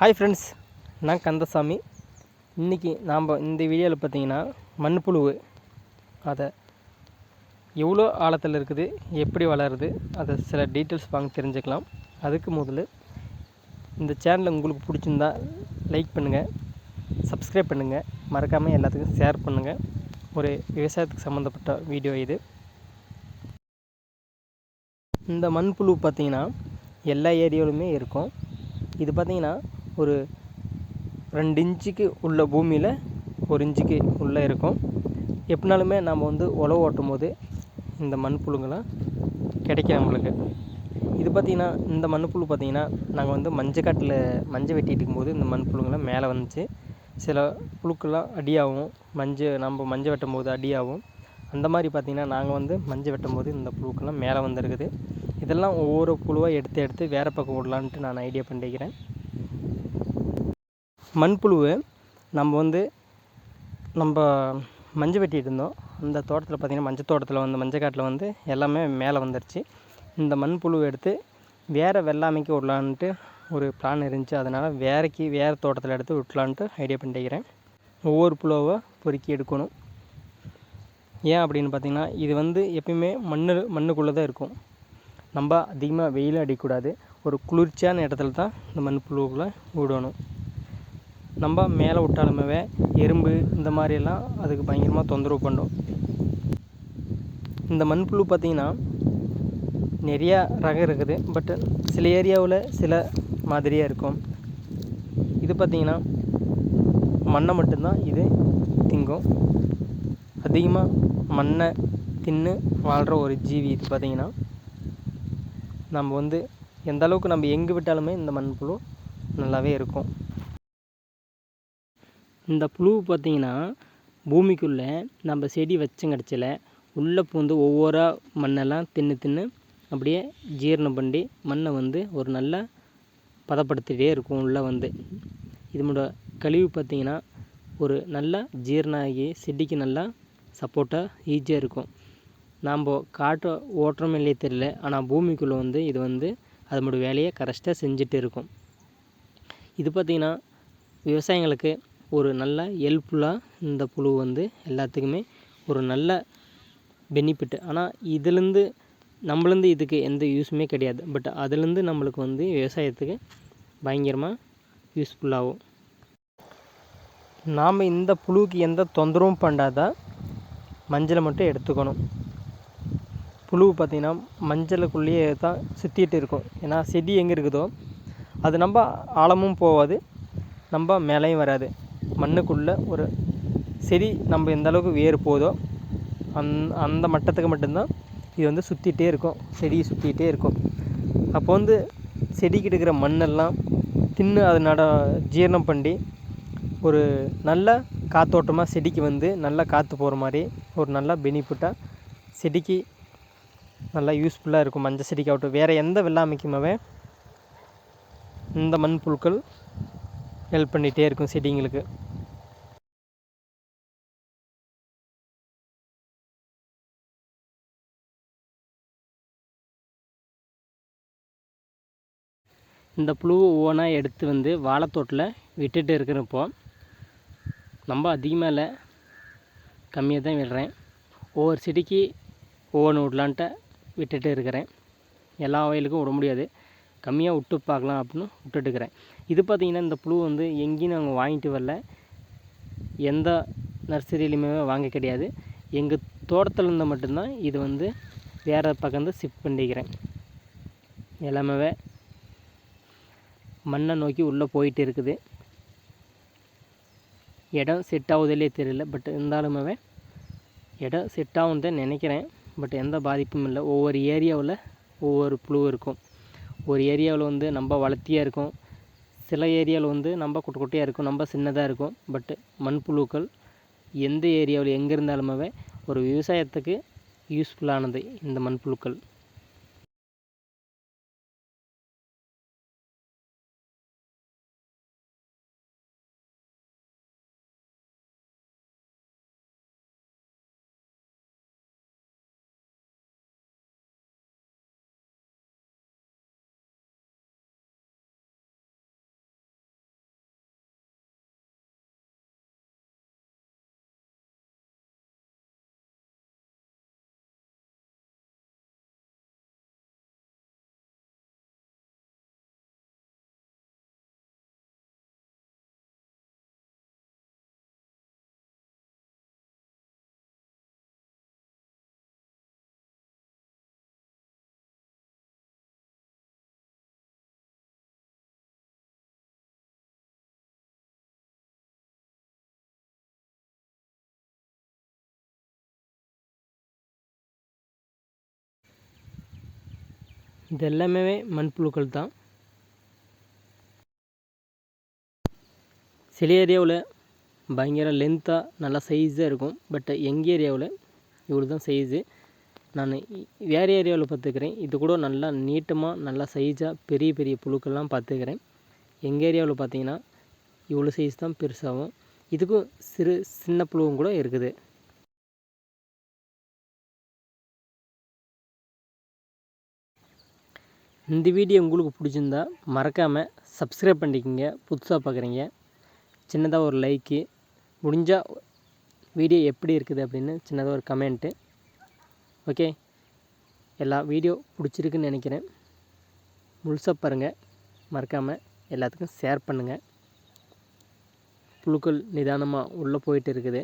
Hi friends நான் கந்தசாமி. இன்றைக்கி நாம் இந்த வீடியோவில் பார்த்தீங்கன்னா மண்புழுவு அதை எவ்வளோ ஆழத்தில் இருக்குது எப்படி வளருது அதை சில டீட்டெயில்ஸ் வாங்க தெரிஞ்சுக்கலாம். அதுக்கு முதல்ல இந்த சேனலை உங்களுக்கு பிடிச்சிருந்தா லைக் பண்ணுங்கள் சப்ஸ்கிரைப் பண்ணுங்கள் மறக்காமல் எல்லாத்துக்கும் ஷேர் பண்ணுங்கள் ஒரு விவசாயத்துக்கு சம்மந்தப்பட்ட வீடியோ இது. இந்த மண்புழு பார்த்திங்கன்னா எல்லா ஏரியாவிலுமே இருக்கும். இது பார்த்தீங்கன்னா ஒரு ரெண்டு இன்ச்சுக்கு உள்ள பூமியில் ஒரு இன்ச்சுக்கு உள்ளே இருக்கும். எப்படினாலுமே நம்ம வந்து உழவு ஓட்டும் போது இந்த மண்புழுங்கெல்லாம் கிடைக்கும் நம்மளுக்கு. இது பார்த்திங்கன்னா இந்த மண்புழு பார்த்திங்கன்னா நாங்கள் வந்து மஞ்சக்காட்டில் மஞ்சள் வெட்டிட்டு இருக்கும்போது இந்த மண்புழுங்கெல்லாம் மேலே வந்துச்சு. சில புழுக்கெல்லாம் அடியாகும். மஞ்சள் நம்ம மஞ்சள் வெட்டும் போது அடியாகும். அந்த மாதிரி பார்த்திங்கன்னா நாங்கள் வந்து மஞ்சள் வெட்டும் போது இந்த புழுக்கெல்லாம் மேலே வந்துருக்குது. இதெல்லாம் ஒவ்வொரு புழுவாக எடுத்து எடுத்து வேறு பக்கம் விடலான்ட்டு நான் ஐடியா பண்ணிக்கிறேன். மண்புழு நம்ம வந்து நம்ம மஞ்சள் வெட்டிகிட்டு இருந்தோம். அந்த தோட்டத்தில் பார்த்திங்கன்னா மஞ்சள் தோட்டத்தில் வந்து மஞ்சள் காட்டில் வந்து எல்லாமே மேலே வந்துருச்சு. இந்த மண்புழு எடுத்து வேறு வெள்ளாமைக்கு விடலான்ட்டு ஒரு பிளான் இருந்துச்சு. அதனால் வேறைக்கு வேறு தோட்டத்தில் எடுத்து விட்லான்ட்டு ஐடியா பண்ணிக்கிறேன். ஒவ்வொரு புழுவை பொறுக்கி எடுக்கணும். ஏன் அப்படின்னு பார்த்திங்கன்னா இது வந்து எப்பயுமே மண் மண்ணுக்குள்ளே தான் இருக்கும். நம்ம அதிகமாக வெயில் அடிக்கக்கூடாது. ஒரு குளிர்ச்சியான இடத்துல தான் இந்த மண் புழுவுக்குள்ளே விடணும். நம்ம மேலே விட்டாலுமே எறும்பு இந்த மாதிரியெல்லாம் அதுக்கு பயங்கரமாக தொந்தரவு பண்ணும். இந்த மண்புழு பார்த்திங்கன்னா நிறையா ரகம் இருக்குது. பட்டு சில ஏரியாவில் சில மாதிரியாக இருக்கும். இது பார்த்திங்கன்னா மண்ணை மட்டும்தான் இது திங்கும். அதிகமாக மண்ணை தின்னு வாழ்கிற ஒரு ஜீவி இது பார்த்திங்கன்னா நம்ம வந்து எந்த அளவுக்கு நம்ம எங்கே விட்டாலுமே இந்த மண்புழு நல்லாவே இருக்கும். இந்த புழு பார்த்திங்கன்னா பூமிக்குள்ளே நம்ம செடி வச்சங்கடிச்சில உள்ளே பூந்து ஒவ்வொரு மண்ணெல்லாம் தின்னு தின்னு அப்படியே ஜீரணம் பண்ணி மண்ணை வந்து ஒரு நல்ல பதப்படுத்திகிட்டே இருக்கும் உள்ளே வந்து. இதனோட கழிவு பார்த்திங்கன்னா ஒரு நல்லா ஜீரணம் ஆகி செடிக்கு நல்லா சப்போர்ட்டாக ஈஸியாக இருக்கும். நாம் காட்ட ஓட்டுறோம் இல்லையே தெரியல. ஆனால் பூமிக்குள்ளே வந்து இது வந்து அதனோட வேலையை கரெக்டாக செஞ்சுட்டு இருக்கும். இது பார்த்திங்கன்னா விவசாயிங்களுக்கு ஒரு நல்ல ஹெல்ப்ஃபுல்லாக இந்த புழு வந்து எல்லாத்துக்குமே ஒரு நல்ல பெனிஃபிட்டு ஆனால் இதுலேருந்து நம்மளேருந்து இதுக்கு எந்த யூஸுமே கிடையாது. பட் அதுலேருந்து நம்மளுக்கு வந்து விவசாயத்துக்கு பயங்கரமாக யூஸ்ஃபுல்லாகும் நாம் இந்த புழுவுக்கு எந்த தொந்தரவும் பண்ணாத மஞ்சளை மட்டும் எடுத்துக்கணும். புழு பார்த்திங்கன்னா மஞ்சளுக்குள்ளேயே தான் சுற்றிட்டு இருக்கும். ஏன்னா செடி எங்கே இருக்குதோ அது நம்ம ஆழமும் போகாது நம்ம மேலேயும் வராது. மண்ணுக்குள்ளே ஒரு செடி நம்ம எந்த அளவுக்கு வேர் போதோ அந் அந்த மட்டத்துக்கு மட்டும்தான் இது வந்து சுற்றிட்டே இருக்கும். செடியை சுற்றிக்கிட்டே இருக்கும். அப்போ வந்து செடிக்கு இருக்கிற மண்ணெல்லாம் தின்னு அது நட ஜீரணம் பண்ணி ஒரு நல்ல காத்தோட்டமாக செடிக்கு வந்து நல்லா காற்று போகிற மாதிரி ஒரு நல்ல பெனிஃபிட்டாக செடிக்கு நல்லா யூஸ்ஃபுல்லாக இருக்கும். மஞ்சள் செடிக்காகட்டும் வேறு எந்த வெள்ளாமைக்குமாவே இந்த மண்புழுக்கள் ஹெல்ப் பண்ணிகிட்டே இருக்கும் செடிங்களுக்கு. இந்த புழுவை ஒவ்வொன்றா எடுத்து வந்து வாழைத்தோட்டில் விட்டுட்டு இருக்கிறப்போ ரொம்ப அதிகமாக இல்லை கம்மியாக தான் விடுறேன். ஒவ்வொரு செடிக்கு ஒவ்வொன்று விடலான்ட்டு விட்டுட்டு இருக்கிறேன். எல்லா வயலுக்கும் விட முடியாது. கம்மியாக விட்டு பார்க்கலாம் அப்படின்னு விட்டுட்டுருக்கிறேன் இது பார்த்திங்கன்னா இந்த புழு வந்து எங்கேயும் நாங்கள் வாங்கிட்டு வரல. எந்த நர்சரியிலையுமே வாங்க கிடையாது. எங்கள் தோட்டத்தில் இருந்தால் மட்டும்தான் இது வந்து வேறு பக்கம் வந்து ஷிஃப்ட் பண்ணிக்கிறேன். எல்லாமே மண்ணை நோக்கி உள்ளே போயிட்டு இருக்குது. இடம் செட் ஆகுதில்லையே தெரியல பட் இருந்தாலுமே இடம் செட் ஆகும் தான் நினைக்கிறேன். பட் எந்த பாதிப்பும் இல்லை. ஒவ்வொரு ஏரியாவில் ஒவ்வொரு புழு இருக்கும். ஒரு ஏரியாவில் வந்து நம்ம வளர்த்தியாக இருக்கும். சில ஏரியாவில் வந்து நம்ம குட்டை குட்டையாக இருக்கும். நம்ம சின்னதாக இருக்கும். பட்டு மண்புழுக்கள் எந்த ஏரியாவில் எங்கே இருந்தாலுமே ஒரு விவசாயத்துக்கு யூஸ்ஃபுல்லானது இந்த மண்புழுக்கள் இது எல்லாமே மண்புழுக்கள் தான். சில ஏரியாவில் பயங்கர லென்த்தாக நல்லா சைஸாக இருக்கும். பட் எங்கள் ஏரியாவில் இவ்வளோ தான் சைஸு நான் வேறு ஏரியாவில் பார்த்துக்கிறேன். இது கூட நல்லா நீட்டமாக நல்லா சைஸாக பெரிய பெரிய புழுக்கள்லாம் பார்த்துக்கிறேன். எங்கள் ஏரியாவில் பார்த்தீங்கன்னா இவ்வளோ சைஸ் தான் பெருசாகும் இதுக்கும் சிறு சின்ன புழுவும் கூட இருக்குது. இந்த வீடியோ உங்களுக்கு பிடிச்சிருந்தா மறக்காமல் சப்ஸ்கிரைப் பண்ணிக்கிங்க. புதுசாக பார்க்குறீங்க சின்னதாக ஒரு லைக்கு முடிஞ்சால் வீடியோ எப்படி இருக்குது அப்படின்னு சின்னதாக ஒரு கமெண்ட்டு ஓகே எல்லா வீடியோ பிடிச்சிருக்குன்னு நினைக்கிறேன். முழுசாக பாருங்கள் மறக்காமல் எல்லாத்துக்கும் ஷேர் பண்ணுங்கள் புழுக்கள் நிதானமாக உள்ளே போயிட்டு இருக்குது.